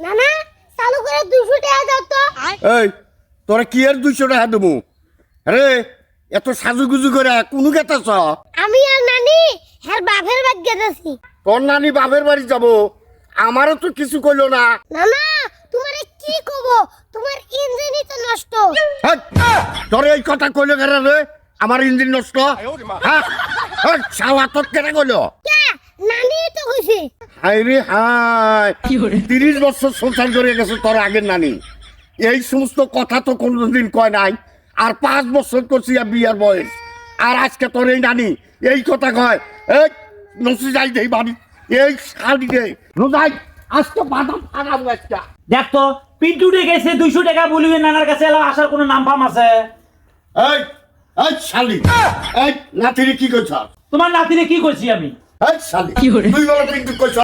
না না চালু করে দুশো টাকা দাও তো। এই তোরা কি আর টাকা দেবো? রে এত সাজুগুজু করে কোনো গেতাছ আমি আর নানি হ্যাঁ বাপের গেতেছি। তোর নানি বাপের বাড়ি যাব। আমারও তো কিছু কইলো না। না না তোমারে কি কব? তোমার ইঞ্জিনই তো নষ্ট। তোর এই কথা কইলো কেন রে? আমার ইঞ্জিন নষ্ট? হ্যাঁ শালা তোর কেন কইলো? নানি তো কইছে? হাই রে হাই তিরিশ বছর সংসার করে গেছে তোর আগের নানি। এই সমস্ত কথা তো কোনোদিন কয় নাই। আর পাঁচ বছর করছি বিয়ার বয়স। আর আজকে তোর এই নানি এই কথা কয় এই নসি যাই দেই বাড়ি। এই শালি দে। নজাই আজকে বাদাম ফাগাবো একটা দেখ তো পিন্টু গেছে দুইশো টাকা বলিবে নানার কাছে এলাম আসার কোনো নাম ফাম আছে? এই এই শালি এই নাতিরে কি কইছ? তোমার নাতিরে কি করছি আমি? তুই বলে কিন্তু কইছ